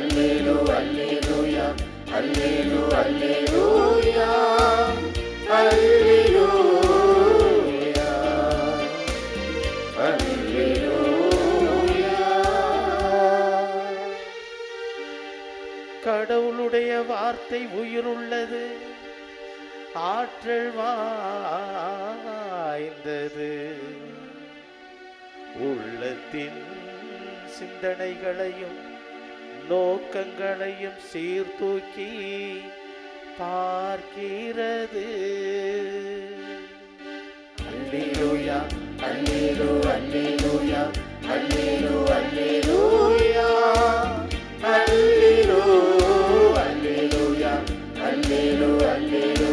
அல்லேலு அல்லேலூயா அல்லேலு அல்லேலூயா அல்லேலூயா அல்லேலூயா. கடவுளுடைய வார்த்தை உயிருள்ளது ஆற்றல் வாய்ந்தது. உள்ளத்தின் சிந்தனைகளையும் நோக்கங்களையும் சீர்தூக்கி பார்க்கிறது. அல்லேலூயா அல்லேலூ அல்லேலூயா அல்லேலூ அல்லேலூயா அல்லேலூ அல்லேலூயா அல்லேலூ அல்லேலூ.